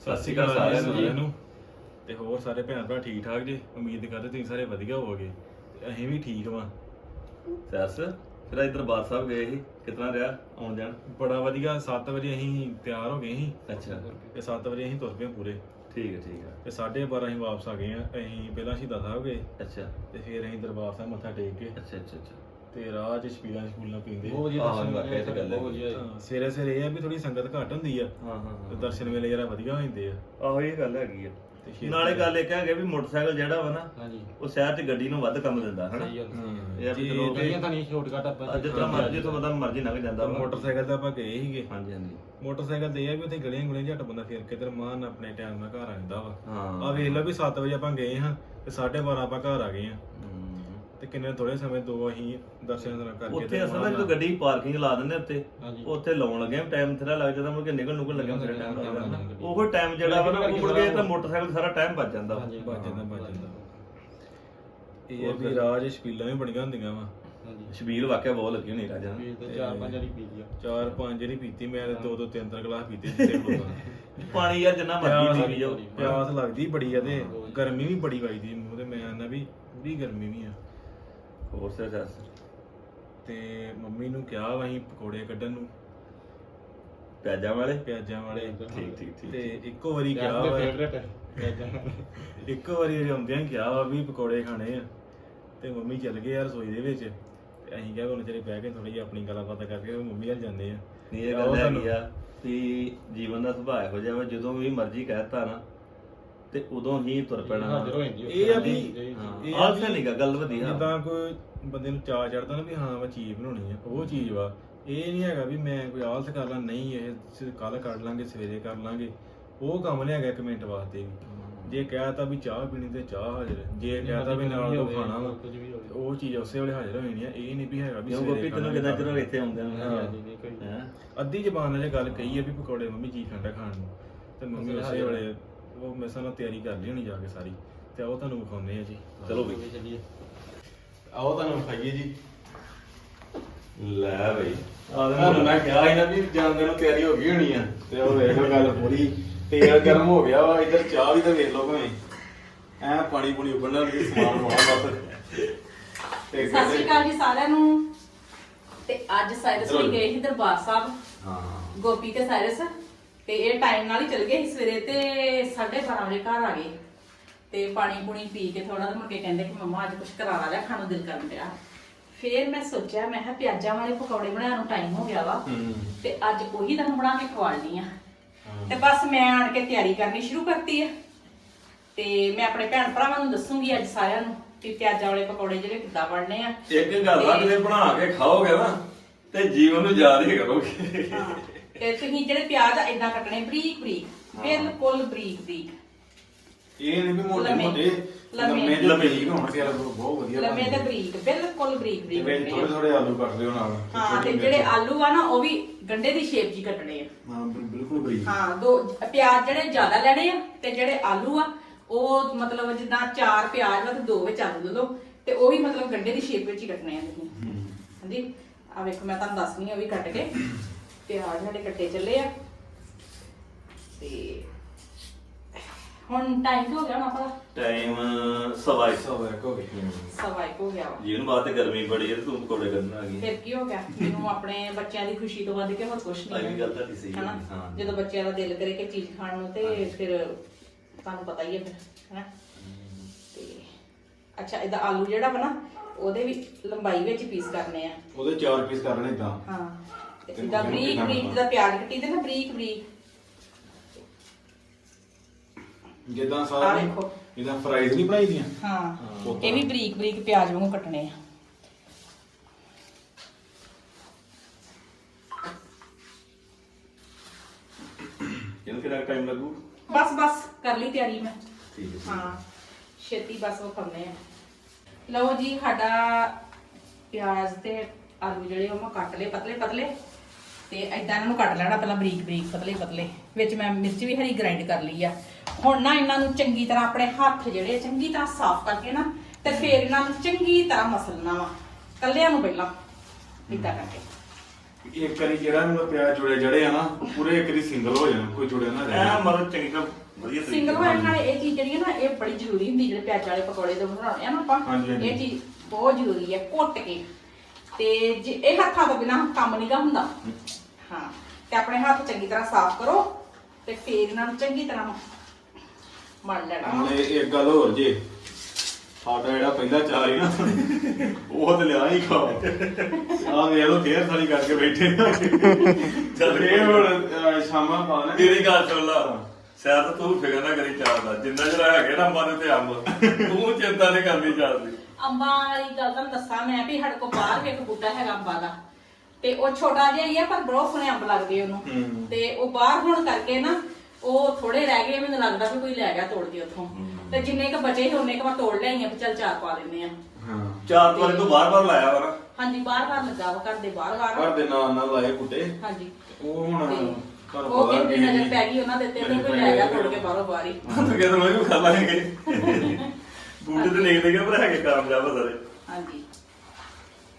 ਸਤਿ ਸ਼੍ਰੀ ਅਕਾਲ ਸਾਰਿਆਂ ਨੂੰ। ਤੇ ਹੋਰ ਸਾਰੇ ਭੈਣ ਭਰਾ ਠੀਕ ਠਾਕ ਜੀ? ਉਮੀਦ ਕਰਦੇ ਤੁਸੀਂ ਸਾਰੇ ਵਧੀਆ ਹੋਵੋਗੇ। ਤੇ ਅਸੀਂ ਵੀ ਠੀਕ ਵਾਂ। ਸੈਸ ਫਿਰ ਅੱਜ ਦਰਬਾਰ ਸਾਹਿਬ ਗਏ ਸੀ। ਕਿਤਨਾ ਰਿਹਾ ਆਉਣ ਜਾਣ? ਬੜਾ ਵਧੀਆ। 7 ਵਜੇ ਅਸੀਂ ਤਿਆਰ ਹੋ ਗਏ ਸੀ। ਅੱਛਾ। ਤੇ 7 ਵਜੇ ਅਸੀਂ ਤੁਰ ਪਏ ਪੂਰੇ। ਠੀਕ ਹੈ ਠੀਕ ਹੈ। ਤੇ 12:30 ਅਸੀਂ ਵਾਪਸ ਆ ਗਏ ਆ ਅਸੀਂ ਪਹਿਲਾਂ ਸ਼ਹੀਦਾਂ ਸਾਹਿਬ ਗਏ। ਅੱਛਾ। ਤੇ ਫਿਰ ਅਸੀਂ ਦਰਬਾਰ ਸਾਹਿਬ ਮੱਥਾ ਟੇਕ ਕੇ। ਅੱਛਾ ਅੱਛਾ ਅੱਛਾ। ਤੇ ਰਾਹ 'ਚ ਛਪੀਲਾਂ ਛਪੂਲਾਂ ਪੀਂਦੇ ਬਹੁਤ ਵਧੀਆ ਦਰਸ਼ਨ ਵਾਕਿਆ ਇਹ ਤਾਂ ਗੱਲ ਹੈ। ਬਹੁਤ ਵਧੀਆ ਹਾਂ, ਸਵੇਰੇ ਸਵੇਰੇ ਇਹ ਆ ਵੀ ਥੋੜੀ ਸੰਗਤ ਘੱਟ ਹੁੰਦੀ ਆ। ਹਾਂ ਹਾਂ ਤੇ ਦਰਸ਼ਨ ਵੇਲੇ ਜਰਾ ਵਧੀਆ ਹੋ ਜਾਂਦੇ ਆ। ਆਹੋ ਇਹ ਗੱਲ ਹੈਗੀ ਆ। ਤੇ ਛੇਤੀ- ਨਾਲੇ ਗੱਲ ਇਹ ਕਹਾਂਗੇ ਵੀ ਮੋਟਰਸਾਈਕਲ ਜਿਹੜਾ ਵਾ ਨਾ ਹਾਂਜੀ। ਉਹ ਸ਼ਹਿਰ 'ਚ ਗੱਡੀ ਨੂੰ ਵੱਧ ਕੰਮ ਦਿੰਦਾ ਹਨਾ? ਸਹੀ ਗੱਲ। ਹਾਂ, ਇਹ ਆ ਵੀ ਚਲੋ ਤਾਂ ਨਹੀਂ ਸ਼ਾਰਟਕਟ ਆਪਾਂ ਅੱਜ ਜਿੱਦਾਂ ਮਰਜ਼ੀ ਤੋਂ ਬੰਦਾ ਮਰਜ਼ੀ ਲੰਘ ਜਾਂਦਾ ਵਾ। ਮੋਟਰਸਾਈਕਲ ਤੇ ਆਪਾਂ ਗਏ ਸੀਗੇ। ਹਾਂਜੀ ਹਾਂਜੀ। ਮੋਟਰਸਾਈਕਲ ਤੇ ਇਹ ਆ ਵੀ ਉੱਥੇ ਗਲੀਆਂ ਗੁਲੀਆਂ ਝੱਟ ਬੰਦਾ ਫਿਰ ਕੇ ਤੇ ਰਮਾਨ ਨਾਲ ਆਪਣੇ ਟਾਈਮ ਨਾਲ ਘਰ ਆ ਜਾਂਦਾ ਵਾ। ਹਾਂ। ਆ ਵੇਖ ਲਓ ਵੀ 7 ਵਜੇ ਆਪਾਂ ਗਏ ਹਾਂ ਤੇ 12:30 ਆਪਾਂ ਘਰ ਆ ਗਏ ਹਾਂ। ਤੇ ਕਿੰਨੇ ਥੋੜੇ ਸਮੇਂ ਦੋ ਅਸੀਂ ਦਰਸ਼ਨ ਦਰਾਂ ਕਰਕੇ ਉੱਥੇ ਤੇ ਅਸਲ ਵਿੱਚ ਜਦੋਂ ਗੱਡੀ ਪਾਰਕਿੰਗ ਲਾ ਦਿੰਦੇ ਉੱਤੇ ਹਾਂਜੀ। ਉੱਥੇ ਲਾਉਣ ਲੱਗੇ ਟਾਈਮ ਥੋੜਾ ਲੱਗ ਜਾਂਦਾ ਮੁੜ ਕੇ ਨਿਕਲ ਨੁਕਲ ਲੱਗਿਆ ਫਿਰ ਟਾਈਮ ਲੱਗਦਾ ਹਾਂ, ਉਹ ਟਾਈਮ ਜਿਹੜਾ ਵਾ ਨਾ ਉਹ ਮੁੜ ਕੇ ਤਾਂ ਮੋਟਰਸਾਈਕਲ ਸਾਰਾ ਟਾਈਮ ਬਚ ਜਾਂਦਾ। ਵਾ। ਹਾਂਜੀ ਬਚ ਜਾਂਦਾ ਬਚ ਜਾਂਦਾ। ਇਹ ਆ ਵੀ ਰਾਜ ਛਪੀਲਾਂ ਵੀ ਬੜੀਆਂ ਹੁੰਦੀਆਂ ਵਾ। ਹਾਂਜੀ। ਸ਼ਬੀਲ ਵਾਕਿਆ ਬਹੁਤ ਲੱਗੀ ਹੋਣੀ ਰਾਜਾ। ਨੂੰ ਵੀ ਤੇ ਚਾਰ ਪੰਜ ਵਾਰੀ ਪੀ ਲਿਆ ਚਾਰ ਪੰਜ ਜਿਹੜੀ ਪੀਤੀ ਮੈਂ ਤੇ ਦੋ ਦੋ ਤਿੰਨ ਤਿੰਨ ਗਲਾਸ ਪੀਤੇ ਜਿੱਤੇ ਪਾਣੀ ਯਾਰ ਜਿੰਨਾ ਮਰਜ਼ੀ ਪੀ ਜਾਓ ਪਿਆਸ ਲੱਗਦੀ ਬੜੀ ਆ ਤੇ ਗਰਮੀ ਵੀ ਬੜੀ ਵੱਜਦੀ ਮੂੰਹ ਤੇ। ਮੈਂ ਆਨਾ ਵੀ ਪੂਰੀ ਗਰਮੀ ਵੀ ਆ। ਹੋਰ ਸੇ ਸੈਸ ਤੇ ਮੰਮੀ ਨੂੰ ਕਿਹਾ ਵਾ ਅਸੀਂ ਪਕੌੜੇ ਕੱਢਣ ਨੂੰ। ਪਿਆਜ਼ਾਂ ਵਾਲੇ? ਪਿਆਜ਼ਾਂ ਵਾਲੇ। ਠੀਕ ਠੀਕ ਠੀਕ ਤੇ ਇੱਕੋ ਵਾਰੀ ਕਿਹਾ ਯਾਰ ਵਾ ਫੇਵਰੇਟ ਇੱਕੋ ਵਾਰੀ ਆਉਂਦਿਆਂ ਹੀ ਕਿਹਾ ਵਾ ਵੀ ਪਕੌੜੇ ਖਾਣੇ ਆ। ਤੇ ਮੰਮੀ ਚੱਲ ਗਏ ਆ ਰਸੋਈ ਦੇ ਵਿੱਚ। ਤੇ ਅਸੀਂ ਕਿਹਾ ਉਹਨਾਂ ਚਿਰ ਬਹਿ ਕੇ ਥੋੜੀ ਜਿਹੀ ਆਪਣੀ ਗੱਲਾਂ ਬਾਤਾਂ ਕਰਕੇ ਮੰਮੀ ਵੱਲ ਜਾਂਦੇ ਆ। ਨਹੀਂ ਇਹ ਗੱਲ ਹੈਗੀ ਆ ਵੀ ਜੀਵਨ ਦਾ ਸੁਭਾਅ ਇਹੋ ਜਿਹਾ ਵਾ। ਜਦੋਂ ਵੀ ਮਰਜ਼ੀ ਕਹਿਤਾ ਨਾ ਤੇ ਉਦੋਂ ਹੀ ਤੁਰ ਪੈਣਾ। ਹਾਜ਼ਰ ਹੋ। ਜਾਂਦੀ ਇਹ ਆ ਵੀ ਹਾਂ। ਇਹ ਆ ਆਲਸ ਵੀ ਨਹੀਂਗਾ ਗੱਲ ਵਧੀਆ। ਜਿੱਦਾਂ ਕੋਈ ਬੰਦੇ ਨੂੰ ਚਾਹ ਚੜਦਾ ਨਾ ਵੀ ਹਾਂ ਮੈਂ ਚੀਜ਼ ਬਣਾਉਣੀ ਆ ਉਹ ਚੀਜ਼ ਵਾ। ਇਹ ਨਹੀਂ ਹੈਗਾ ਵੀ ਮੈਂ ਕੋਈ ਆਲਸ ਕਰ ਲਾਂ ਨਹੀਂ ਇਹ ਕੱਲ ਕੱਢ ਲਾਂਗੇ ਸਵੇਰੇ ਕਰ ਲਾਂਗੇ। ਉਹ ਕੰਮ ਨਹੀਂ ਹੈਗਾ ਇੱਕ ਮਿੰਟ ਵਾਸਤੇ ਵੀ। ਜੇ ਕਹਿਤਾ ਵੀ ਚਾਹ ਪੀਣੀ ਤੇ ਚਾਹ ਹਾਜ਼ਰ ਜੇ ਕਹਿਤਾ ਵੀ ਨਾਲ ਉਹ ਖਾਣਾ ਵਾ ਕੁਝ ਵੀ ਹੋਵੇ। ਉਹ ਚੀਜ਼ ਉਸੇ ਵੇਲੇ ਹਾਜ਼ਰ ਹੋ ਜਾਣੀ ਆ। ਇਹ ਨਹੀਂ ਵੀ ਹੈਗਾ ਵੀ ਕਿਉਂ ਸਵੇਰੇ ਗੋਪੀ ਤੈਨੂੰ ਕਿਦਾਂ ਚਿਰ ਇੱਥੇ ਆਉਂਦੇ ਨੇ ਹਾਂ। ਹਾਂਜੀ ਨਹੀਂ ਕੋਈ ਹੈਂ? ਅੱਧੀ ਜ਼ਬਾਨ ਨਾਲ ਇਹ ਗੱਲ ਕਹੀ ਆ ਵੀ ਪਕੌੜੇ ਮੰਮੀ ਜੀ ਖਾਂਦਾ ਖਾਣ ਨੂੰ ਤੇ ਮੰਮੀ ਉਸੇ। ਵੇਲੇ ਉਹ ਮੇਰੇ ਨਾਲ ਤਿਆਰੀ ਕਰ ਲਈ ਹੋਣੀ ਜਾ ਕੇ ਸਾਰੀ ਤੇ ਉਹ ਤੁਹਾਨੂੰ ਵਿਖਾਉਂਦੇ ਆ ਜੀ। ਚਲੋ ਵੀ ਚੱਲੀਏ। ਆਓ ਤੁਹਾਨੂੰ ਵਿਖਾਈਏ ਜੀ। ਲੈ ਬਈ। ਤੁਹਾਨੂੰ ਮੈਂ ਕਿਹਾ ਸੀ ਨਾ ਵੀ ਜਾਂਦੇ ਨੂੰ ਤਿਆਰੀ ਹੋ ਗਈ ਹੋਣੀ ਆ ਤੇ ਉਹ ਵੇਖ ਲਓ ਗੱਲ ਪੂਰੀ। ਤੇਲ ਗਰਮ ਹੋ ਗਿਆ ਵਾ ਇੱਧਰ ਚਾਹ ਵੀ ਤਾਂ ਵੇਖ ਲਓ ਭਾਵੇਂ। ਐ ਪਾਣੀ ਪੂਣੀ ਉਬਲਣਾ ਵੀ ਸਮਾਨ ਹੋਣਾ ਬਸ। ਤੇ ਸਤਿ ਸ਼੍ਰੀ ਅਕਾਲ ਜੀ ਸਾਰਿਆਂ ਨੂੰ। ਤੇ ਅੱਜ ਸਾਇਰਸ ਵੀ ਗਏ ਸੀ ਦਰਬਾਰ ਸਾਹਿਬ। ਹਾਂ। ਗੋਪੀ ਤੇ ਸਾਇਰਸ। ਤੇ ਇਹ ਟਾਈਮ ਨਾਲ ਹੀ ਚਲ ਗਏ ਸੀ ਸਵੇਰੇ ਤੇ 12:30 ਵਜੇ ਘਰ ਆ ਗਏ। ਤੇ ਪਾਣੀ ਪੂਣੀ ਪੀ ਕੇ ਥੋੜਾ ਜਿਹਾ ਮੁੜ ਕੇ ਕਹਿੰਦੇ ਕਿ ਮੰਮਾ ਅੱਜ ਕੁਝ ਕਰਾਰਾ ਜਿਹਾ ਖਾਣ ਨੂੰ ਦਿਲ ਕਰਨ ਡਿਆ। ਫੇਰ ਮੈਂ ਸੋਚਿਆ ਮੈਂ ਕਿਹਾ ਪਿਆਜ਼ਾਂ ਵਾਲੇ ਪਕੌੜੇ ਬਣਾਉਣ ਨੂੰ ਟਾਈਮ ਹੋ ਗਿਆ ਵਾ। ਤੇ ਅੱਜ ਉਹੀ ਤੁਹਾਨੂੰ ਬਣਾ ਕੇ ਖਵਾਉਣੀ ਆ। ਤੇ ਬਸ ਮੈਂ ਆਣ ਕੇ ਤਿਆਰੀ ਕਰਨੀ ਸ਼ੁਰੂ ਕਰਤੀ ਆ। ਤੇ ਮੈਂ ਆਪਣੇ ਭੈਣ ਭਰਾਵਾਂ ਨੂੰ ਦੱਸੂਗੀ ਅੱਜ ਸਾਰਿਆਂ ਨੂੰ ਕਿ ਪਿਆਜ਼ਾਂ ਵਾਲੇ ਪਕੌੜੇ ਜਿਹੜੇ ਕਿੱਦਾਂ ਬਣਨੇ ਆ। ਇੱਕ ਗੱਲ ਆ ਕਿਤੇ ਬਣਾ ਕੇ ਖਾਓਗੇ ਨਾ ਤੇ ਜੀਵਨ ਨੂੰ ਯਾਦ ਹੀ ਕਰੋਗੇ। ਤੇ ਤੁਸੀਂ ਜਿਹੜੇ ਪਿਆਜ਼ ਆ ਇਦਾਂ ਕੱਟਣੇ ਬਰੀਕ ਬਰੀਕ ਬਿਲਕੁਲ ਬਰੀਕ ਬਰੀਕ ਇਹ ਨਹੀਂ ਵੀ ਮੋਟੇ ਲੰਮੇ। ਮੋਟੇ ਲੰਮੇ। ਲੰਮੇ ਬਰੀਕ ਹੋਣ ਫਿਰ ਬਹੁਤ ਵਧੀਆ ਲੰਮੇ ਤੇ। ਬਰੀਕ ਬਿਲਕੁਲ ਬਰੀਕ ਤੇ ਬਰੀਕ ਵਿੱਚ ਥੋੜੇ। ਥੋੜੇ ਆਲੂ ਕੱਟ ਲਿਓ ਨਾਲ ਹਾਂ ਤੇ ਜਿਹੜੇ ਆਲੂ ਆ ਨਾ ਉਹ ਵੀ ਗੰਡੇ ਦੀ ਸ਼ੇਪ 'ਚ ਹੀ ਕੱਟਣੇ ਆ ਹਾਂ ਬਿਲ- ਬਿਲਕੁਲ ਬਰੀਕ ਹਾਂ ਦੋ ਪਿਆਜ਼ ਜਿਹੜੇ ਜ਼ਿਆਦਾ ਲੈਣੇ ਆ ਤੇ ਜਿਹੜੇ ਆਲੂ ਆ ਉਹ ਮਤਲਬ ਜਿੱਦਾਂ ਚਾਰ ਪਿਆਜ਼ ਵਾ ਤੇ ਦੋ ਵਿੱਚ ਆਲੂ ਲੈ ਲਓ ਤੇ ਉਹ ਵੀ ਮਤਲਬ ਗੰਡੇ ਦੀ ਸ਼ੇਪ ਵਿੱਚ ਹੀ ਕੱਟਣੇ ਆ ਤੁਸੀਂ ਹਾਂਜੀ ਆ ਵੇਖੋ ਮੈਂ ਤੁਹਾਨੂੰ ਦੱਸਣੀ ਆ ਉਹ ਵੀ ਕੱਟ ਕੇ ਪਿਆਜ਼ ਸਾਡੇ ਕੱਟੇ ਚੱਲੇ ਆ। ਤੇ ਹੁਣ ਟਾਈਮ ਹੋ ਗਿਆ ਹੁਣ ਆਪਣਾ ਟਾਈਮ ਸਵਾ ਇੱਕ। ਸਭ ਇੱਕ ਹੋ ਗਈ ਸਵਾ ਇੱਕ ਹੋ ਗਿਆ ਵਾ। ਜੀਵਨ ਬਾਤ ਤੇ ਗਰਮੀ ਬੜੀ ਹੈ ਤੇ ਤੂੰ ਪਕੌੜੇ ਕਰਨ ਆ ਗਈ। ਫਿਰ ਕੀ ਹੋ ਗਿਆ? ਮੈਨੂੰ ਆਪਣੇ ਬੱਚਿਆਂ ਦੀ ਖੁਸ਼ੀ ਤੋਂ ਵੱਧ ਕੇ ਹੋਰ ਕੁਝ ਨਹੀਂ ਵੀ ਗੱਲ ਤੁਹਾਡੀ ਸਹੀ ਹੈ, ਹਨਾ? ਹਾਂ। ਜਦੋਂ ਬੱਚਿਆਂ ਦਾ ਦਿਲ ਕਰੇ ਕਿ ਚੀਜ਼ ਖਾਣ ਨੂੰ ਤੇ ਫਿਰ ਤੁਹਾਨੂੰ ਪਤਾ ਹੀ ਹੈ ਫਿਰ ਹਨਾ? ਤੇ ਅੱਛਾ ਇਹਦਾ ਆਲੂ ਜਿਹੜਾ ਵਾ ਨਾ ਉਹਦੇ ਵੀ ਲੰਬਾਈ ਵਿੱਚ ਪੀਸ ਕਰਨੇ ਆ। ਉਹਦੇ ਚਾਰ ਪੀਸ ਕਰ ਲੈਣੇ ਇਦਾਂ ਹਾਂ। ਤੇ ਇਹਦਾ ਬਰੀਕ ਬਰੀਕ ਦਾ ਪਿਆਜ਼ ਕੱਟੀ ਦੇ ਨਾ ਬਰੀਕ ਬਰੀਕ। ਜਿੱਦਾਂ ਆਹ ਸਾਰੇ ਦੇਖੋ। ਜਿੱਦਾਂ ਫਰਾਈਜ਼ ਨਹੀਂ ਬਣਾਈ ਦੀਆਂ? ਹਾਂ। ਇਹ ਵੀ ਬਰੀਕ ਬਰੀਕ ਪਿਆਜ਼ ਵਾਂਗੂ ਕੱਟਣੇ ਆ। ਇਹਨੂੰ ਕਿੰਨਾ ਟਾਈਮ ਲੱਗੂ? ਬਸ ਬਸ ਕਰ ਲਈ ਤਿਆਰੀ ਮੈਂ। ਠੀਕ ਹੈ ਹਾਂ। ਛੇਤੀ ਬਸ ਉਹ ਖਾਣੇ ਆ। ਲਓ ਜੀ ਸਾਡਾ ਪਿਆਜ਼ ਤੇ ਆਲੂ ਜਿਹੜੇ ਉਹ ਮੈਂ ਕੱਟ ਲਏ ਪਤਲੇ ਪਤਲੇ। ਤੇ ਐਦਾਂ ਇਹਨਾਂ ਨੂੰ ਕੱਟ ਲੈਣਾ ਪਹਿਲਾਂ ਬਰੀਕ ਬਰੀਕ ਪਤਲੇ ਪਤਲੇ ਵਿੱਚ ਮੈਂ ਮਿਰਚ ਵੀ ਹਰੀ ਗ੍ਰਾਈਂਡ ਕਰ ਲਈ ਆ। ਹੁਣ ਨਾ ਇਹਨਾਂ ਨੂੰ ਚੰਗੀ ਤਰ੍ਹਾਂ ਆਪਣੇ ਹੱਥ ਜਿਹੜੇ ਚੰਗੀ ਤਰ੍ਹਾਂ ਸਾਫ਼ ਕਰਕੇ ਨਾ ਤੇ ਫਿਰ ਇਹਨਾਂ ਨੂੰ ਚੰਗੀ ਤਰ੍ਹਾਂ ਮਸਲਣਾ ਵਾ ਕੱਲਿਆਂ ਨੂੰ ਪਹਿਲਾਂ ਇਦਾਂ ਕਰਕੇ। ਇੱਕ ਵਾਰੀ ਜਿਹੜਾ ਮੈਨੂੰ ਪਿਆਜ਼ ਜੁੜੇ ਜੜੇ ਆ ਨਾ ਉਹ ਪੂਰੇ ਇੱਕ ਵਾਰੀ ਸਿੰਗਲ ਹੋ ਜਾਣਾ ਕੋਈ ਜੁੜਿਆ ਨਾ ਐ ਰਹੇ ਮਤਲਬ ਚੰਗੀ ਤਰ੍ਹਾਂ ਵਧੀਆ ਤਰੀਕੇ ਸਿੰਗਲ ਹੋਣ ਨਾਲ ਇਹ ਚੀਜ਼ ਜਿਹੜੀ ਹੈ ਨਾ ਇਹ ਬੜੀ ਜ਼ਰੂਰੀ ਹੁੰਦੀ ਜਿਹੜੇ ਪਿਆਜ਼ ਵਾਲੇ ਪਕੌੜੇ ਤੋਂ ਬਣਾਉਣੇ ਆ ਨਾ ਆਪਾਂ ਹਾਂਜੀ। ਇਹ ਚੀਜ਼ ਬਹੁਤ ਜ਼ਰੂਰੀ ਹੈ ਘੁੱਟ ਕੇ। ਤੇ ਜੇ ਇਹ ਹੱਥਾਂ ਤੋਂ ਬਿਨਾ ਕੰਮ ਨਹੀਂਗਾ ਹੁੰਦਾ। ਹਾਂ ਤੇ ਆਪਣੇ ਹੱਥ ਚੰਗੀ ਤਰ੍ਹਾਂ ਸਾਫ਼ ਕਰੋ ਤੇ ਫੇਰ ਇਹਨਾਂ ਨੂੰ ਚੰਗੀ ਤਰ੍ਹਾਂ ਮਲ ਲੈਣਾ। ਵਾ। ਨਾਲੇ ਇੱਕ ਗੱਲ ਹੋਰ ਜੇ ਸਾਡਾ ਜਿਹੜਾ ਪਹਿਲਾ ਚਾਰ ਹੀ ਨਾ ਉਹ ਤੇ ਲਿਆ ਹੀ ਖਾ ਆ ਵੇਖ ਲੋ ਫੇਰ ਸਾਲੀ ਕਰਕੇ ਬੈਠੇ ਜਦ ਇਹ ਹੁਣ ਅਹ, ਸ਼ਾਮਾਂ ਪਾਣਾ ਤੇਰੀ ਗੱਲ ਸੁਣ ਲਾ। ਸਿਰ ਤਾਂ ਫਿਕਰ ਨਾ ਕਰੀ ਚਾਹਦਾ ਜਿੰਨਾ ਜਿਹੜਾ ਹੈਗੇ ਨਾ ਅੰਬਾਂ ਦੇ ਤੇ ਅੰਬ ਤੂੰ ਚਿੰਤਾ ਨਹੀਂ ਕਰਨੀ ਚਾਹਦੀ ਅੰਬਾਂ ਵਾਲੀ ਗੱਲ ਤੁਹਾਨੂੰ ਦੱਸਾਂ ਮੈਂ ਵੀ ਸਾਡੇ ਕੋਲ ਬਾਹਰ ਵੀ ਇੱਕ ਬੂਟਾ ਹੈਗਾ ਅੰਬਾਂ ਦਾ। ਤੇ ਉਹ ਛੋਟਾ ਜਿਹਾ ਹੀ ਆ ਪਰ ਬਹੁਤ ਸੋਹਣੇ ਅੰਬ ਲੱਗਦੇ ਉਹਨੂੰ। ਤੇ ਉਹ ਬਾਹਰ ਹੋਣ ਕਰਕੇ ਨਾ ਉਹ ਥੋੜੇ ਰਹਿ ਗਏ ਮੈਨੂੰ ਲੱਗਦਾ ਵੀ ਕੋਈ ਲੈ ਗਿਆ ਤੋੜ ਕੇ ਉੱਥੋਂ। ਤੇ ਜਿੰਨੇ ਕ ਬਚੇ ਸੀ ਉਹਨੇ ਕ ਮੈਂ ਤੋੜ ਲਿਆਈਆਂ ਵੀ ਚੱਲ ਚਾਰ ਪਾ ਲੈਨੇ ਆ। ਹਾਂ। ਚਾਰ ਵਾਰੀ ਤੂੰ ਬਾਰ-ਬਾਰ ਲਾਇਆ ਵਾ ਨਾ। ਹਾਂਜੀ ਬਾਹਰ ਬਾਹਰ ਲੱਗਾ ਵਾ ਘਰ ਦੇ ਬਾਹਰ ਘਰ ਬਾਹਰ ਦੇ ਨਾਲ ਨਾਲ ਲਾਏ ਬੁੱਟੇ ਹਾਂਜੀ। ਉਹ ਹੁਣ ਉਹ ਕਿੰਨੀ ਨਜ਼ਰ ਪੈ ਗਈ ਉਹਨਾਂ ਦੇ ਤੇ ਤੇ ਕੋਈ ਲੈ ਗਿਆ ਤੋੜ ਕੇ ਬਾਹਰੋਂ ਬਾਹਰ ਹੀ। ਤੂੰ ਕਹਿੰਦਾ ਮੈਂ ਵੀ ਖਾ ਲਾਂਗੇ। ਬੂਟੇ ਤੇ ਨਿਕਲ ਗਏ ਪਰ ਹੈਗੇ ਕਾਮਯਾਬ ਆ ਸਾਰੇ। ਹਾਂਜੀ।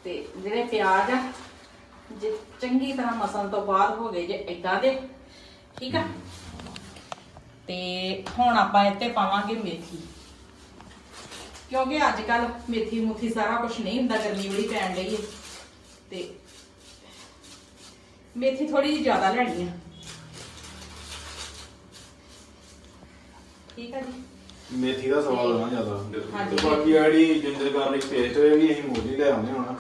ਤੇ ਜਿਹੜੇ ਪਿਆਜ਼ ਆ, ਜੇ ਚੰਗੀ ਤਰ੍ਹਾਂ ਮਸਣ ਤੋਂ ਬਾਅਦ ਹੋ ਗਏ ਜੇ ਇਦਾਂ ਦੇ, ਠੀਕ ਆ? ਤੇ ਹੁਣ ਆਪਾਂ ਇੱਥੇ ਪਾਵਾਂਗੇ ਮੇਥੀ। ਕਿਉਂਕਿ ਅੱਜ ਕੱਲ ਮੇਥੀ ਮੁਥੀ ਸਾਰਾ ਕੁਝ ਨਹੀਂ ਹੁੰਦਾ, ਗਰਮੀ ਬੜੀ ਪੈਣ ਲਈ ਹੈ ਤੇ ਮੇਥੀ ਥੋੜੀ ਜਿਹੀ ਜ਼ਿਆਦਾ ਲੈਣੀ ਆ। ਠੀਕ ਆ ਜੀ? ਮੇਥੀ ਦਾ ਸਵਾਦ ਹੋਣਾ ਜ਼ਿਆਦਾ ਹਾਂਜੀ। ਤੇ ਬਾਕੀ ਆ ਜਿਹੜੀ ਜਿੰਜਰ ਗਾਰਲਿਕ ਪੇਸਟ ਹੈ ਵੀ ਅਸੀਂ ਮੋਦੀ ਲੈ ਆਉਂਦੇ ਹੋਣਾ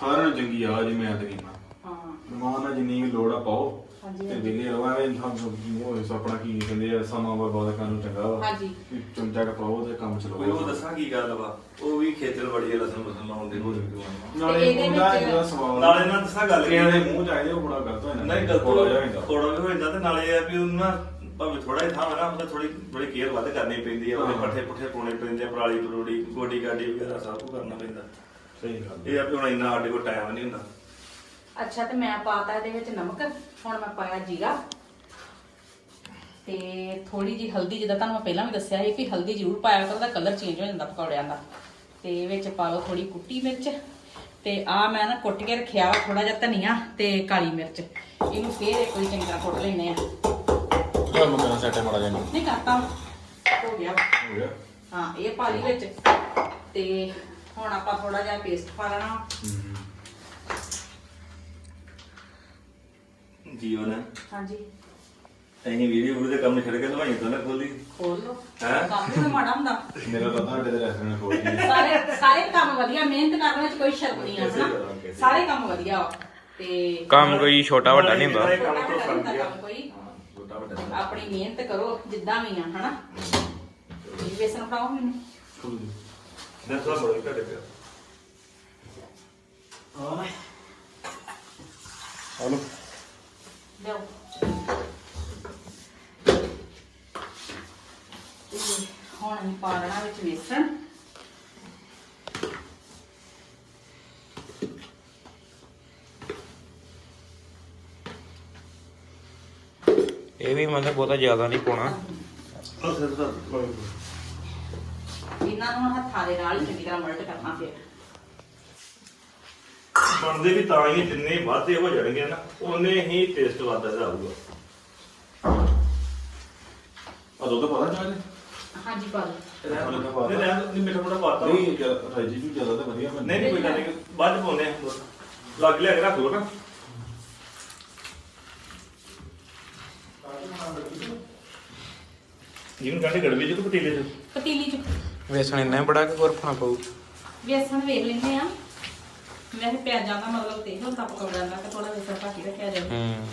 ਸਾਰਿਆਂ ਨੂੰ ਚੰਗੀ ਆ ਜੀ ਮੈਂ ਤਾਂ ਕਹਿੰਦਾ ਹਾਂ ਮਾਂ ਨਾਲ ਜਿੰਨੀ ਕੁ ਲੋੜ ਆ ਪਾਓ ਹਾਂਜੀ, ਤੇ। ਵੇਲੇ ਰਹੋ ਐਵੇਂ ਤੁਹਾਨੂੰ ਉਹ ਆਪਣਾ ਕੀ ਕਹਿੰਦੇ ਆ ਸਮਾਂ ਬਰਬਾਦ ਕਰਨ ਨੂੰ ਚੰਗਾ ਵਾ ਹਾਂਜੀ। ਵੀ ਚਮਚਾ ਕ ਪਾਓ ਤੇ ਕੰਮ ਕੋਈ ਉਹ ਚਲਾਓ ਦੱਸਾਂ ਕੀ ਗੱਲ ਵਾ ਉਹ ਵੀ ਖੇਤਲ ਬੜੀ ਹੈ ਲਸਣ ਲਸਣ ਲਾਉਣ ਦੇ ਹੋਰ ਵੀ ਕੋਈ ਨਾਲੇ ਇਹਦੇ ਵਿੱਚ- ਜਿਹੜਾ ਸਵਾਦ ਨਾਲੇ ਨਾ ਦੱਸਾਂ ਗੱਲ ਕੀ ਕਿਸੇ ਦੇ। ਮੂੰਹ ਚ ਆਏ ਉਹ ਬੜਾ ਗਲਤ ਹੋ ਜਾਂਦਾ ਨਹੀਂ ਗਲਤ ਕੋੜਾ ਜਿਹਾ ਹੋ ਜਾਂਦਾ। ਕੋੜਾ ਵੀ ਹੋ ਜਾਂਦਾ ਤੇ ਨਾਲੇ ਇਹ ਆ ਵੀ ਉਹਨਾਂ ਭਾਵੇਂ ਥੋੜਾ ਜਿਹਾ ਥਾਂ ਹੋਣਾ ਉਹਦਾ ਥੋੜੀ ਥੋੜੀ ਕੇਅਰ ਵੱਧ ਕਰਨੀ ਪੈਂਦੀ ਆ ਉਹਦੇ ਹਾਂ। ਪੱਠੇ ਪੁੱਠੇ ਪਾਉਣੇ ਪੈਂਦੇ ਆ ਪਰਾਲੀ ਪਰੂੜੀ ਗੋਡੀ ਗਾਡੀ ਵਗੈਰਾ ਸਭ ਕੁਝ ਕਰਨਾ ਪੈਂਦਾ। ਸਹੀ ਗੱਲ ਇਹ ਆ ਵੀ ਹੁਣ ਇੰਨਾ ਸਾਡੇ ਕੋਲ ਟਾਈਮ ਨਹੀਂ ਹੁੰਦਾ। ਅੱਛਾ ਤੇ ਮੈਂ ਪਾਤਾ ਇਹਦੇ ਵਿੱਚ ਨਮਕ। ਹੁਣ ਮੈਂ ਪਾਇਆ ਜੀਰਾ। ਤੇ ਥੋੜੀ ਜੀ ਹਲਦੀ ਜਿੱਦਾਂ ਤੁਹਾਨੂੰ ਮੈਂ ਪਹਿਲਾਂ ਵੀ ਦੱਸਿਆ ਸੀ ਕਿ ਹਲਦੀ ਜ਼ਰੂਰ ਪਾਇਆ ਕਰੋ ਉਹਦਾ ਕਲਰ ਚੇਂਜ ਹੋ ਜਾਂਦਾ ਪਕੌੜਿਆਂ ਦਾ। ਤੇ ਵਿੱਚ ਪਾ ਲਓ ਥੋੜੀ ਕੁੱਟੀ ਮਿਰਚ। ਤੇ ਆ ਮੈਂ ਨਾ ਕੁੱਟ ਕੇ ਰੱਖਿਆ ਵਾ ਥੋੜਾ ਜਿਹਾ ਧਨੀਆ ਤੇ ਕਾਲੀ ਮਿਰਚ। ਇਹਨੂੰ ਫੇਰ ਇੱਕ ਵਾਰੀ ਚੰਗੀ ਤਰ੍ਹਾਂ ਕੁੱਟ ਲੈਨੇ ਆ। ਯਾਰ ਮੈਂ ਕਰਾਂ ਸੈਟ ਮਾੜਾ ਜਾਨੀ ਨਹੀਂ ਕਰਤਾ ਹੋ ਗਿਆ। ਹੋ ਗਿਆ। ਹਾਂ ਇਹ ਪਾ ਲਈ ਵਿੱਚ। ਤੇ ਹੁਣ ਆਪਾਂ ਥੋੜਾ ਜਿਹਾ ਪੇਸਟ ਪਾ ਲੈਣਾ। ਜੀਵਨ ਹੈ। ਹਾਂਜੀ। ਅਸੀਂ ਵੀਡੀਓ ਵੀਡੀਓ ਦੇ ਕੰਮ ਛੱਡ ਕੇ ਲਵਾਈ ਤਾਂ ਨਾ ਖੋਲੀ। ਖੋਲ ਲਓ। ਹੈਂ? ਕੰਮ ਤਾਂ ਮਾੜਾ ਹੁੰਦਾ। ਮੇਰਾ ਤਾਂ ਤੁਹਾਡੇ ਦੇ ਰੈਸਟੋਰੈਂਟ ਖੋਲ ਕੇ ਸਾਰੇ ਸਾਰੇ ਕੰਮ ਵਧੀਆ। ਮਿਹਨਤ ਕਰਨ ਵਿੱਚ ਕੋਈ ਸ਼ਰਮ ਨਹੀਂ ਆ ਹਨਾ? ਸਾਰੇ ਕੰਮ ਵਧੀਆ ਵਾ। ਤੇ ਕੰਮ ਕੋਈ ਛੋਟਾ ਵੱਡਾ ਨਹੀਂ ਹੁੰਦਾ। ਕੰਮ ਗਿਆ ਕੋਈ। ਛੋਟਾ ਵੱਡਾ ਨਹੀਂ। ਆਪਣੀ ਮਿਹਨਤ ਕਰੋ ਜਿੱਦਾਂ ਵੀ ਆ ਹਨਾ? ਤੇ ਵੇਸਣ ਪਾਓ ਮੈਨੂੰ। ਦੱਸੋ ਬੜਾ ਘੱਟ ਗਿਆ। ਹਲੋ। ਲਿਓ। ਹੁਣ ਅਸੀਂ ਪਾ ਲੈਣਾ ਵਿੱਚ ਵੇਸਣ। ਇਹ ਵੀ ਮਤਲਬ ਬਹੁਤਾ ਜ਼ਿਆਦਾ ਨਹੀਂ ਪਾਉਣਾ। ਦਾ ਇਹਨਾਂ ਨੂੰ ਹੁਣ ਹੱਥਾਂ ਦੇ ਨਾਲ ਹੀ ਚੰਗੀ ਤਰ੍ਹਾਂ ਮਲਟ ਕਰਨਾ ਫਿਰ। ਬਣਦੇ ਵੀ ਤਾਂ ਹੀ ਜਿੰਨੇ ਵਾਧੇ ਹੋ ਜਾਣਗੇ ਨਾ ਉਹਨੇ ਹੀ ਟੇਸਟ ਵੱਧਦਾ ਜਾਊਗਾ ਆ ਦੁੱਧ ਪਤਾ ਚਾਹ ਜੀ ਹਾਂਜੀ ਪਾ ਲਓ। ਨਹੀਂ ਰਹਿਣ- ਨਹੀਂ ਮਿੱਠਾ ਮੋਟਾ ਪਾਤਾ। ਨਹੀਂ ਨਹੀਂ ਜ਼ਿਆਦਾ ਰਾਜੀ ਜੀ ਜ਼ਿਆਦਾ ਤਾਂ ਵਧੀਆ ਬਣਦਾ। ਨਹੀਂ ਕੋਈ ਗੱਲ ਨਹੀਂ ਬਾਅਦ ਚ ਪਾਉਂਦੇ ਆ ਲੱਗ ਲਿਆ ਕੇ ਰੱਖ ਲਓ ਨਾ। ਜਿਵੇਂ ਕਾਂਡੇ ਗੜਵੇ ਚ ਕਿ ਪਤੀਲੇ ਚ? ਪਤੀਲੀ ਚ। ਵੇਸਣ ਇੰਨਾ ਹੀ ਬੜਾ ਕਿ ਹੋਰ ਪਾਉਣਾ ਪਊ। ਵੇਸਣ ਵੇਖ ਲੈਂਦੇ ਆ। ਵੈਸੇ ਪਿਆਜ਼ਾਂ ਦਾ ਮਤਲਬ ਤੇ ਹੁੰਦਾ ਪਕੌੜਿਆਂ ਦਾ ਕਿ ਥੋੜਾ ਵੇਸਣ ਪਾ ਕੇ ਰੱਖਿਆ ਜਾਵੇ। ਹੂੰ।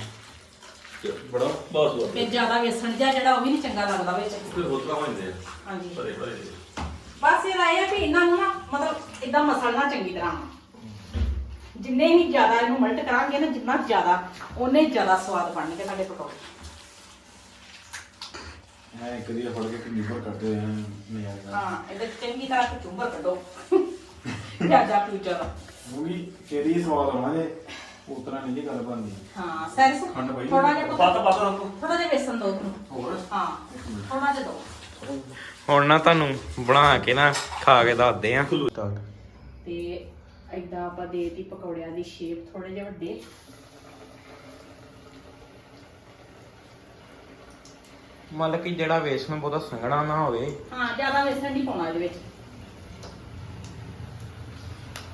ਬੜਾ ਬਹੁਤ ਬਹੁਤ ਤੇ ਜ਼ਿਆਦਾ ਵੇਸਣ ਜਿਹਾ ਜਿਹੜਾ ਉਹ ਵੀ ਨਹੀਂ ਚੰਗਾ ਲੱਗਦਾ ਵਿੱਚ। ਫਿਰ ਹੋਰ ਤਰ੍ਹਾਂ ਹੋ ਜਾਂਦੇ ਆ। ਹਾਂਜੀ। ਭਰੇ ਭਰੇ ਬਸ ਇਹ ਆਇਆ ਵੀ ਇਹਨਾਂ ਨੂੰ ਨਾ ਮਤਲਬ ਇਦਾਂ ਮਸਲਣਾ ਚੰਗੀ ਤਰ੍ਹਾਂ ਜਿੰਨੇ ਹੀ ਜ਼ਿਆਦਾ ਇਹਨੂੰ ਮਲਟ ਕਰਾਂਗੇ ਨਾ ਜਿੰਨਾ ਜ਼ਿਆਦਾ ਉਹਨੇ ਜ਼ਿਆਦਾ ਸਵਾਦ ਬਣਨਗੇ ਸਾਡੇ ਪਕੌੜੇ। ਹੈ ਇੱਕ ਦੀ ਫੜ ਕੇ ਕਿੰਨੀ ਭਰ ਕਰਦੇ ਆ ਨਹੀਂ ਆਉਂਦਾ ਹਾਂ ਇਹਦੇ ਚ ਚੰਗੀ ਤਰ੍ਹਾਂ ਕਚੂੰਬਰ ਕੱਢੋ। ਪਿਆਜ਼ਾ ਫਿਊਚਰ ਉਹ ਵੀ ਕਿਹੜੀ ਸਵਾਦ ਆਉਣਾ ਜੇ ਉਤਰਾ ਨਹੀਂ ਜੀ ਗੱਲ ਬਣਦੀ। ਹਾਂ ਸੈਰਸ ਖੰਡ ਪਾਈ। ਥੋੜਾ ਜਿਹਾ ਪਾਤਾ ਪਾਤਾ ਰੱਖੋ। ਥੋੜਾ ਜਿਹਾ ਵੇਸਣ ਦੋ ਉਹਨੂੰ। ਹੋਰ? ਹਾਂ ਥੋੜਾ ਜਿਹਾ ਦੋ। ਹੁਣ ਨਾ ਤੁਹਾਨੂੰ ਬਣਾ ਕੇ ਨਾ ਖਾ ਕੇ ਦੱਸਦੇ ਆ। ਤੇ ਐਦਾਂ ਆਪਾਂ ਦੇਤੀ ਪਕੌੜਿਆਂ ਦੀ ਸ਼ੇਪ ਥੋੜੇ ਜਿਹੇ ਵੱਡੇ। ਮਤਲਬ ਕਿ ਜਿਹੜਾ ਵੇਸਣ ਬਹੁਤਾ ਸੰਘਣਾ ਨਾ ਹੋਵੇ। ਹਾਂ ਜ਼ਿਆਦਾ ਵੇਸਣ ਨਹੀਂ ਪਾਉਣਾ ਇਹਦੇ ਵਿੱਚ।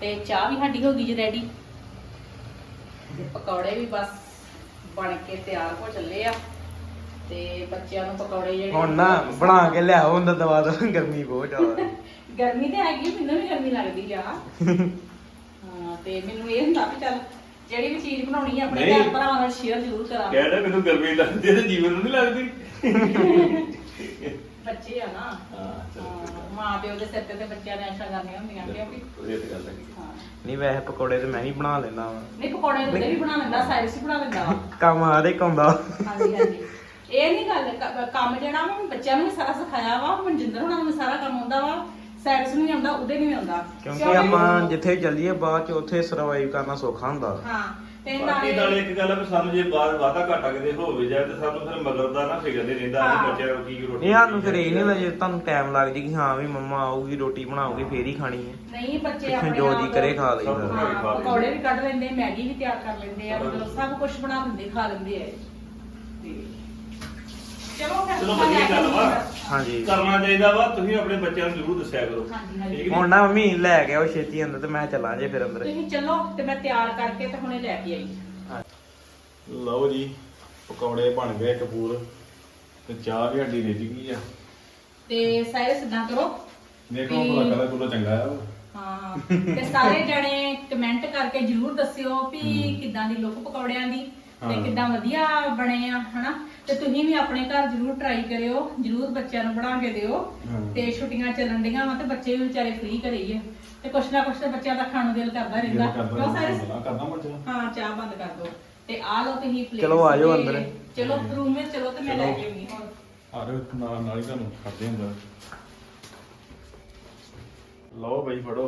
ਤੇ ਚਾਹ ਵੀ ਸਾਡੀ ਹੋ ਗਈ ਜੀ ਰੈਡੀ ਤੇ ਪਕੌੜੇ ਵੀ ਬਸ ਬਣ ਕੇ ਤਿਆਰ ਹੋ ਚੱਲੇ ਆ। ਤੇ ਬੱਚਿਆਂ ਨੂੰ ਪਕੌੜੇ ਜਿਹੜੇ ਹੁਣ ਨਾ ਬਣਾ ਕੇ ਲਿਆਓ ਹੁੰਦਾ ਦਵਾ ਦੋ ਗਰਮੀ ਬਹੁਤ ਜ਼ਿਆਦਾ ਗਰਮੀ ਤੇ ਹੈਗੀ ਮੈਨੂੰ ਵੀ ਗਰਮੀ ਲੱਗਦੀ ਆ। ਹਾਂ ਤੇ ਮੈਨੂੰ ਇਹ ਹੁੰਦਾ ਵੀ ਚੱਲ ਜਿਹੜੀ ਵੀ ਚੀਜ਼ ਬਣਾਉਣੀ ਆ ਆਪਣੇ ਨਹੀਂ। ਘਰ ਭਰਾਵਾਂ ਨਾਲ ਸ਼ੇਅਰ ਜ਼ਰੂਰ ਕਰਾਂ ਕਹਿੰਦਾ ਮੈਨੂੰ ਗਰਮੀ ਲੱਗਦੀ ਹੈ ਤੇ ਜੀਵਨ ਨੂੰ ਨਹੀਂ ਲੱਗਦੀ। ਬੱਚੇ ਆ ਨਾ। ਹਾਂ ਚਲੋ ਹਾਂ, ਮਾਂ ਪਿਓ ਦੇ ਸਿਰ ਤੇ ਤੇ ਬੱਚਿਆਂ ਨੇ ਆਸ਼ਾ ਕਰਨੀਆਂ ਹੁੰਦੀਆਂ ਕਿਉਂਕਿ ਇਹ ਤੇ ਗੱਲ ਹੈ ਹਾਂ। ਨਹੀਂ ਵੈਸੇ ਪਕੌੜੇ ਤੇ ਮੈਂ ਹੀ ਬਣਾ ਲੈਂਦਾ ਵਾ। ਨਹੀਂ ਪਕੌੜੇ ਉਹਦੇ ਵੀ ਬਣਾ ਲੈਂਦਾ ਸਾਇਰਸ ਵੀ ਬਣਾ ਲੈਂਦਾ ਵਾ। ਕੰਮ ਆਦੇ ਆਉਂਦਾ। ਹਾਂਜੀ ਹਾਂਜੀ। ਇਹ ਨਹੀਂ ਗੱਲ ਕ- ਕੰਮ ਜਿਹੜਾ ਵਾ ਬੱਚਿਆਂ ਨੂੰ ਵੀ ਸਾਰਾ ਸਿਖਾਇਆ ਵਾ ਮਨਜਿੰਦਰ ਹੁਣਾਂ ਨੂੰ ਵੀ ਸਾਰਾ ਕੰਮ ਆਉਂਦਾ ਵਾ ਸਾਇਰਸ ਨੂੰ ਵੀ ਆਉਂਦਾ ਉਹਦੇ ਨੂੰ ਵੀ ਆਉਂਦਾ। ਕਿਉਂਕਿ ਆਪਾਂ ਜਿੱਥੇ ਚੱਲੀਏ ਬਾਅਦ ਚ ਉੱਥੇ ਸਰਵਾਈਵ ਕਰਨਾ ਸੌਖਾ ਹੁੰਦਾ। ਹਾਂ। ਤੇ ਬਾਕੀ ਨਾਲੇ ਇੱਕ ਗੱਲ ਆ ਵੀ ਸਾਨੂੰ ਜੇ ਬਾਹਰ ਵਾਧਾ ਘਾਟਾ ਕਿਤੇ ਹੋਵੇ ਜਾਏ ਤੇ ਸਾਨੂੰ ਫਿਰ ਮਗਰ ਦਾ ਨਾ ਫਿਕਰ ਨਹੀਂ ਰਹਿੰਦਾ ਹਾਂ। ਬੱਚਿਆਂ ਨੂੰ ਕੀ ਰੋਟੀ ਇਹ ਸਾਨੂੰ ਫਿਰ ਇਹ ਨਹੀਂ ਹੁੰਦਾ ਜੇ ਤੁਹਾਨੂੰ ਟਾਈਮ ਲੱਗ ਜੇ ਕਿ ਹਾਂ ਵੀ ਮੰਮਾ ਆਊਗੀ ਰੋਟੀ ਬਣਾਉਗੀ ਫੇਰ ਹੀ ਖਾਣੀ ਹੈ। ਨਹੀਂ ਬੱਚੇ ਆਪਣੇ ਜੋ ਜੀ ਆਪ- ਕਰੇ ਖਾ ਲਈਦਾ। ਹਾਂ ਪਕੌੜੇ ਵੀ ਕੱਢ ਲੈਂਦੇ ਮੈਗੀ ਵੀ ਤਿਆਰ ਕਰ ਲੈਂਦੇ ਆ ਮਤਲਬ ਸਭ ਕੁਝ ਬਣਾ ਦਿੰਦੇ ਖਾ ਲੈਂਦੇ ਆ ਇਹ। ਤੇ ਚਲੋ ਫਿਰ ਚਲੋ ਮੈਂ ਵਧੀਆ ਲੈ ਕੇ ਗੱਲ ਵਾ। ਆਉਂਦੀ ਹਾਂ। ਹਾਂਜੀ। ਕਰਨਾ ਚਾਹੀਦਾ ਵਾ ਤੁਸੀਂ ਆਪਣੇ ਬੱਚਿਆਂ ਨੂੰ ਜ਼ਰੂਰ ਦੱਸਿਆ ਕਰੋ। ਹਾਂਜੀ ਹਾਂਜੀ। ਠੀਕ ਹੁਣ ਨਾ ਮੰਮੀ ਲੈ ਕੇ ਆਓ ਛੇਤੀ ਅੰਦਰ ਤੇ ਮੈਂ ਚੱਲਾਂ ਜੇ ਫਿਰ ਅੰਦਰ। ਤੁਸੀਂ ਚਲੋ ਤੇ ਮੈਂ ਤਿਆਰ ਕਰਕੇ ਤੇ ਹੁਣੇ ਲੈ ਕੇ ਆਈ। ਲਓ ਜੀ ਪਕੌੜੇ ਬਣ ਗਏ ਕਪੂਰ ਤੇ ਚਾਹ ਵੀ ਸਾਡੀ ਰਿੱਝ ਗਈ ਆ। ਤੇ ਸਾਰੇ ਸਿੱਧਾ ਕਰੋ। ਦੇਖੋ ਭਲਾ ਕਲਰ ਕੁਲਰ ਚੰਗਾ ਆ। ਉਹ। ਹਾਂ ਤੇ ਸਾਰੇ ਜਣੇ ਕਮੈਂਟ ਕਰਕੇ ਜਰੂਰ ਦੱਸਿਓ ਵੀ ਕਿੱਦਾਂ ਦੀ ਲੁੱਕ ਪਕੌੜਿਆਂ ਦੀ। ਤੇ ਹਾਂ। ਕਿੱਦਾਂ ਵਧੀਆ ਬਣੇ ਆ ਹਨਾ? ਤੇ ਤੁਸੀਂ ਵੀ ਆਪਣੇ ਘਰ ਜਰੂਰ ਟਰਾਈ ਕਰਿਓ ਜਰੂਰ ਬੱਚਿਆਂ ਨੂੰ ਬਣਾ ਕੇ ਦਿਓ। ਹਾਂ। ਤੇ ਛੁੱਟੀਆਂ ਚੱਲਣ ਡੀਆਂ ਵਾ ਤੇ ਬੱਚੇ ਵੀ ਵਿਚਾਰੇ ਫ੍ਰੀ ਘਰੇ ਹੀ ਆ। ਤੇ ਕੁਛ ਨਾ ਕੁਛ ਤੇ ਬੱਚਿਆਂ ਦਾ ਖਾਣ ਨੂੰ ਦਿਲ ਕਰਦਾ ਰਹਿੰਦਾ। ਕਿਉਂ ਸਾਰੇ ਕਰਦਾ ਮਰਜ਼ਾ ਹਾਂ ਚਾਹ ਬੰਦ ਕਰ ਦੋ ਤੇ ਆ ਲਓ ਤੁਸੀਂ ਪਲੇਟ ਚਲੋ ਆ ਜਾਓ ਅੰਦਰ। ਚਲੋ ਰੂਮ ਵਿੱਚ ਚਲੋ ਤੇ ਮੈਂ ਲੈ। ਕੇ ਆਉਂਦੀ ਹੁਣ ਆ ਰਹੇ ਨਾਲ ਨਾਲ ਹੀ ਤੁਹਾਨੂੰ ਕਰਦੇ ਹੁੰਦਾ ਲਓ ਬਈ ਫੜੋ।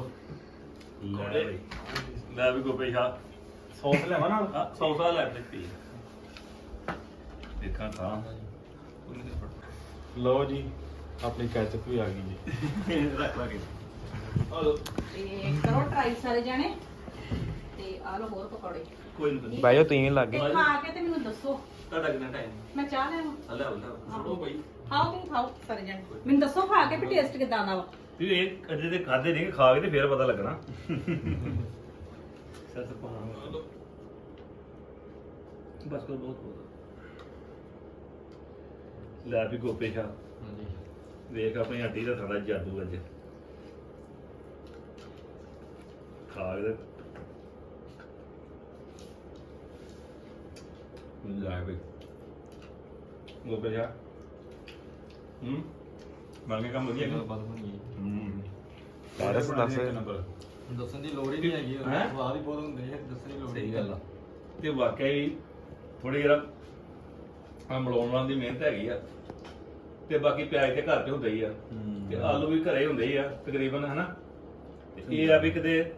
ਲੈ ਬਈ। ਲੈ ਵੀ ਕੋ ਪੈਸਾ ਸੌਸ ਲੈਵਾ ਨਾਲ? ਆ ਸੌਸਾ ਲੈ ਦਿੱਤੀ ਦੇਖਾਂ ਤਾਂ। ਲਓ ਜੀ ਆਪਣੀ ਕੈਚਅਪ ਵੀ ਆ ਗਈ ਜੀ। ਰੱਖ ਲਾ ਕੇ। ਤੇ ਕਰੋ ਟਰਾਈ ਸਾਰੇ ਜਣੇ। ਤੇ ਆ ਲਓ ਹੋਰ ਪਕੌੜੇ। ਕੋਈ ਨਹੀਂ। ਬਾਈਓ ਤੁਸੀਂ ਵੀ ਲੱਗੇ ਤੇ ਖਾ ਕੇ ਤੇ ਮੈਨੂੰ ਦੱਸੋ। ਤੁਹਾਡਾ ਕਿੰਨਾ ਟਾਈਮ ਮੈਂ ਚਾਹ ਲੈਵਾਂ ਹਲੇ ਹਲੇ ਛੋੜੋ ਬਈ। ਖਾਓ ਤੁਸੀਂ ਖਾਓ ਸਾਰੇ ਜਣੇ। ਮੈਨੂੰ ਦੱਸੋ ਖਾ ਕੇ ਵੀ ਟੇਸਟ ਕਿਦਾਂ ਦਾ ਵਾ। ਤੁਸੀਂ ਇਹ ਅਜੇ ਤੇ ਖਾਦੇ ਨਹੀਂ ਖਾ ਕੇ ਤੇ ਫੇਰ ਪਤਾ ਲੱਗਣਾ। ਬਹੁਤ ਲੈ ਵੀ ਗੋਪੇ ਸ਼ਾ। ਹਾਂਜੀ। ਵੇਖ ਆਪਣੀ ਹੱਡੀ ਦਾ ਥੋੜਾ ਜਾਦੂ ਅੱਜ। ਖਾ ਕੇ ਲੈ ਵੀ। ਗੋਪੇ ਸ਼ਾ। ਹੂੰ? ਬਣ ਕੇ ਕੰਮ ਵਧੀਆ ਗੱਲ ਹੈਗਾ ਬਾਤ ਬਣੀ ਹੈ। ਹੂੰ ਸਾਰਸ ਦੱਸ ਨੰਬਰ। ਦੱਸਣ ਦੀ ਲੋੜ ਹੀ ਨਹੀਂ ਹੈਗੀ ਹੈਂ? ਸਵਾਦ ਹੀ ਬਹੁਤ ਹੁੰਦੇ ਆ ਦੱਸਣ ਦੀ ਲੋੜ ਸਹੀ ਗੱਲ ਆ। ਤੇ ਵਾਕਿਆ ਹੀ ਥੋੜੀ ਜਿਹੜਾ ਆ ਮਲਾਉਣ ਵਾਲੀ ਦੀ ਮਿਹਨਤ ਹੈਗੀ ਆ। ਤੇ ਬਾਕੀ ਪਿਆਜ਼ ਤੇ ਘਰ ਤੇ ਹੁੰਦਾ ਹੀ ਆ। ਤੇ ਆਲੂ ਵੀ ਘਰੇ ਹੁੰਦੇ ਹੀ ਆ ਤਕਰੀਬਨ ਹਨਾ? ਤੇ ਇਹ ਆ ਵੀ ਕਿਤੇ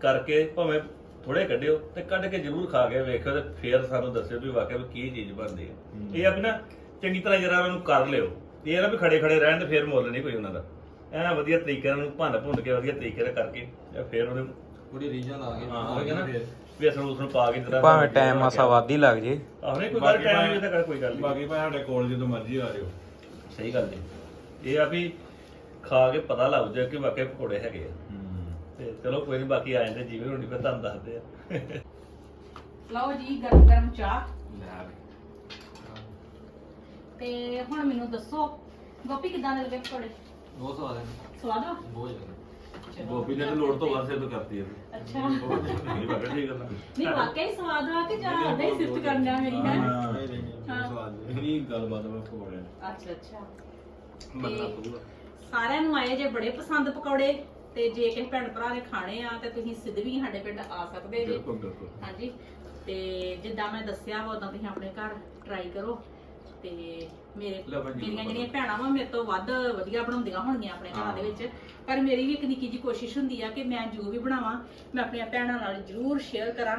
ਕਰਕੇ ਭਾਵੇਂ ਥੋੜੇ ਕੱਢਿਓ ਤੇ ਕੱਢ ਕੇ ਜ਼ਰੂਰ ਖਾ ਕੇ ਵੇਖਿਓ ਤੇ ਫੇਰ ਸਾਨੂੰ ਦੱਸਿਓ ਵੀ ਵਾਕਿਆ ਵੀ ਕੀ ਚੀਜ਼ ਬਣਦੀ ਆ। ਇਹ ਆ ਵੀ ਨਾ ਚੰਗੀ ਤਰ੍ਹਾਂ ਜਰਾ ਉਹਨੂੰ ਕਰ ਲਿਓ। ਇਹ ਨਾ ਵੀ ਖੜੇ ਖੜੇ ਰਹਿਣ ਤੇ ਫੇਰ ਮੁੱਲ ਨਹੀਂ ਕੋਈ ਉਹਨਾਂ ਦਾ। ਐਨਾ ਵਧੀਆ ਤਰੀਕੇ ਨਾਲ ਉਹਨੂੰ ਭੰਨ ਭੁੰਨ ਕੇ ਵਧੀਆ ਤਰੀਕੇ ਨਾਲ ਕਰਕੇ ਤੇ ਫੇਰ ਉਹਦੇ ਪੂਰੀ ਰੀਜਨ ਲਾ ਕੇ ਹਾਂ ਹੋ ਗਿਆ ਨਾ? ਵੇਸਣ ਉਸਨੂੰ ਪਾ ਕੇ ਜਰਾ ਭਾਵੇਂ ਟਾਈਮ ਮਾਸਾ ਵੱਧ ਹੀ ਲੱਗ ਜੇ। ਆਹ ਨਹੀਂ ਕੋਈ ਗੱਲ ਟਾਈਮ ਨਹੀਂ ਤਾਂ ਕੋਈ ਗੱਲ ਨਹੀਂ। ਬਾਕੀ ਭਾਈ ਸਾਡੇ ਕੋਲ ਜਦੋਂ ਮਰਜ਼ੀ ਆ ਜਿਓ ਸਹੀ ਗੱਲ ਜੀ। ਇਹ ਆ ਵੀ ਖਾ ਕੇ ਪਤਾ ਲੱਗ ਜਾਏ ਕਿ ਵਾਕਿਆ ਪਕੌੜੇ ਹੈਗੇ ਆ। ਤੇ ਚਲੋ ਕੋਈ ਨਹੀਂ ਬਾਕੀ ਆ ਜਾਂਦੇ ਜਿਵੇਂ ਹੁਣ ਫਿਰ ਤੁਹਾਨੂੰ ਦੱਸਦੇ ਆ। ਲਓ ਜੀ ਗਰਮ ਗਰਮ ਚਾਹ। ਲੈ ਤੇ ਹੁਣ ਮੈਨੂੰ ਦੱਸੋ ਗੋਪੀ ਕਿਦਾਂ ਦੇ ਲੱਗੇ ਪਕੌੜੇ? ਬਹੁਤ ਸਵਾਦ ਹੈ। ਸਵਾਦ ਵਾ ਬਹੁਤ ਜ਼ਿਆਦਾ। ਚਲੋ। ਗੋਪੀ ਨੇ ਤਾਂ ਲੋੜ ਤੋਂ ਵੱਧ ਸਿੱਧ ਕਰਤੀ ਆ ਅੱਛਾ। ਨਹੀਂ ਵਾਕਿਆ ਠੀਕ ਗੱਲ ਆ। ਨਹੀਂ ਵਾਕਈ ਸਵਾਦ ਵਾ ਕਿ ਜਾਂ ਨਹੀਂ ਸਿਫਤ ਕਰਨਾ ਮੇਰੀ ਹੈ? ਹਾਂ। ਨਹੀਂ ਨਹੀਂ ਬਹੁਤ ਹਾਂ। ਸਵਾਦ ਹੈ ਇਹ ਗੱਲਬਾਤ ਵਾ ਪਕੌੜੇ ਅੱਛਾ ਅੱਛਾ। ਬੰਦਾ ਤੇ ਪੂਰਾ ਸਾਰਿਆਂ ਨੂੰ ਆਏ ਜੇ ਬੜੇ ਪਸੰਦ ਪਕੌੜੇ ਤੇ ਜੇ ਕਿਸੇ ਭੈਣ ਭਰਾ ਨੇ ਖਾਣੇ ਆ ਤੇ ਤੁਸੀਂ ਸਿੱਧ ਵੀ ਸਾਡੇ ਪਿੰਡ ਆ ਸਕਦੇ ਜੀ। ਬਿਲਕੁਲ ਬਿਲਕੁਲ। ਹਾਂਜੀ। ਤੇ ਜਿੱਦਾਂ ਮੈਂ ਦੱਸਿਆ ਵਾ ਉਦਾਂ ਤੁਸੀਂ ਆਪਣੇ ਘਰ ਟਰਾਈ ਕਰੋ। ਤੇ ਮੇਰੇ ਜੀ, ਮੇਰੀਆਂ ਜਿਹੜੀਆਂ ਭੈਣਾਂ ਵਾ ਮੇਰੇ ਤੋਂ ਵੱਧ ਵਧੀਆ ਬਣਾਉਂਦੀਆਂ ਹੋਣਗੀਆਂ ਆਪਣੇ ਘਰਾਂ ਦੇ ਵਿੱਚ। ਪਰ ਮੇਰੀ ਵੀ ਇੱਕ ਨਿੱਕੀ ਜਿਹੀ ਕੋਸ਼ਿਸ਼ ਹੁੰਦੀ ਆ ਕਿ ਮੈਂ ਜੋ ਵੀ ਬਣਾਵਾਂ ਮੈਂ ਆਪਣੀਆਂ ਭੈਣਾਂ ਨਾਲ ਜ਼ਰੂਰ ਸ਼ੇਅਰ ਕਰਾਂ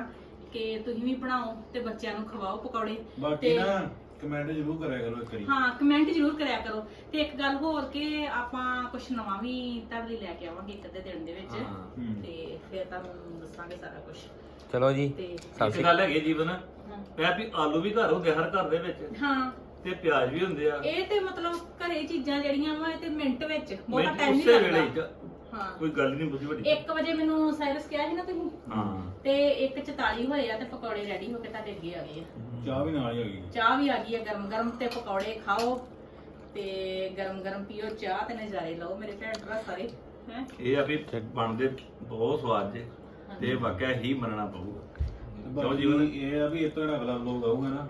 ਕਿ ਤੁਸੀਂ ਵੀ ਬਣਾਓ ਤੇ ਬੱਚਿਆਂ ਨੂੰ ਖਵਾਓ ਪਕੌੜੇ ਬਾਕੀ ਨਾ ਕਮੈਂਟ ਜ਼ਰੂਰ ਕਰਿਆ ਕਰੋ ਇੱਕ ਵਾਰੀ। ਹਾਂ ਕਮੈਂਟ ਜ਼ਰੂਰ ਕਰਿਆ ਕਰੋ। ਤੇ ਇੱਕ ਗੱਲ ਹੋਰ ਕਿ ਆਪਾਂ ਕੁਝ ਨਵਾਂ ਵੀ ਤੁਹਾਡੇ ਲਈ ਲੈ ਕੇ ਆਵਾਂਗੇ ਇੱਕ ਅੱਧੇ ਦਿਨ ਦੇ ਵਿੱਚ। ਹੂੰ। ਤੇ ਫਿਰ ਤੁਹਾਨੂੰ ਦੱਸਾਂਗੇ ਸਾਰਾ ਕੁਝ ਚਲੋ ਜੀ ਤੇ ਇੱਕ ਗੱਲ ਹੈਗੀ ਜੀਵਨ। ਹਾਂ। ਇਹ ਵੀ ਆਲੂ ਵੀ ਘਰ ਹੁੰਦੇ ਹਰ ਘਰ ਦੇ ਵਿੱਚ। ਹਾਂ। ਤੇ ਪਿਆਜ਼ ਵੀ ਹੁੰਦੇ ਆ। ਇਹ ਤੇ ਮਤਲਬ ਘਰੇ ਚੀਜ਼ਾਂ ਜਿਹੜੀਆਂ ਵਾ ਇਹ ਤੇ ਮਿੰਟ ਵਿੱਚ ਬਹੁਤਾ ਟਾਈਮ ਨਹੀਂ ਲੱਗਦਾ। ਹਾਂ ਕੋਈ ਗੱਲ ਨਹੀਂ ਬੁੱਝੀ ਵੱਡੀ 1 ਵਜੇ ਮੈਨੂੰ ਸਾਇਰਸ ਕਿਹਾ ਸੀ ਨਾ ਤੁਸੀਂ? ਹਾਂ। ਤੇ 1:44 ਹੋਏ ਆ ਤੇ ਪਕੌੜੇ ਰੈਡੀ ਹੋ ਕੇ ਤੁਹਾਡੇ ਅੱਗੇ ਆ ਗਏ ਆ। ਚਾਹ ਵੀ ਨਾਲ ਹੀ ਹੋ ਗਈ। ਚਾਹ ਵੀ ਆ ਗਈ ਆ ਗਰਮ ਗਰਮ ਤੇ ਪਕੌੜੇ ਖਾਓ ਤੇ ਗਰਮ ਗਰਮ ਪੀਓ ਚਾਹ ਤੇ ਨਜ਼ਾਰੇ ਲਓ ਮੇਰੇ ਭੈਣ ਭਰਾ ਸਾਰੇ ਹੈ? ਇਹ ਆ ਵੀ ਬਣਦੇ ਬਹੁਤ ਸਵਾਦ ਜੇ ਤੇ ਵਾਕਿਆ ਹੀ ਮੰਨਣਾ ਪਊਗਾ। ਬਾਕੀ ਜੀਵਨ? ਇਹ ਆ ਵੀ ਇਹ ਤੋਂ ਜਿਹੜਾ ਅਗਲਾ ਵਲੋਗ ਆਊਗਾ ਨਾ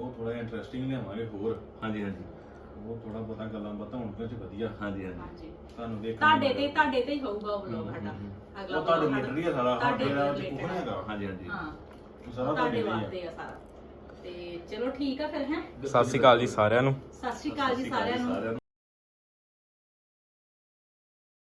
ਉਹ ਥੋੜਾ ਇੰਟਰਸਟਿੰਗ ਲਿਆਵਾਂਗੇ ਹੋਰ। ਹਾਂਜੀ ਹਾਂਜੀ। ਉਹ ਥੋੜਾ ਬਹੁਤਾ ਗੱਲਾਂ ਬਾਤਾਂ ਹੋਣ ਤੇ ਵਧੀਆ। ਹਾਂਜੀ ਹਾਂਜੀ। ਹਾਂਜੀ। ਤੁਹਾਨੂੰ ਦੇਖਣ ਤੁਹਾਡੇ ਤੇ ਤੁਹਾਡੇ ਤੇ ਹੀ ਹੋਊਗਾ ਉਹ ਵਲੋਗ ਸਾਡਾ। ਅਗਲਾ ਉਹ ਤੁਹਾਡੇ vlog ਰਿਲੇਟਡ ਹੀ ਆ ਸਾਰਾ। ਤੁਹਾਡੇ ਸਾਡੇ ਨਾਲ ਕੁਝ related ਨਹੀਂ ਹੈਗਾ। ਹਾਂਜੀ ਹਾਂਜੀ। ਹਾਂ। ਉਹ ਸਾਰਾ ਤੁਹਾਡੇ ਵਾਸਤੇ ਆ ਸਾਰਾ। ਤੇ ਚਲੋ ਠੀਕ ਆ ਫਿਰ ਹੈ? ਸਤਿ ਸ਼੍ਰੀ ਅਕਾਲ ਜੀ ਸਾਰਿਆਂ ਨੂੰ। ਸਤਿ ਸ਼੍ਰੀ ਅਕਾਲ ਜੀ ਸਾਰਿਆਂ ਨੂੰ। ਸਾਰਿਆਂ ਨੂੰ।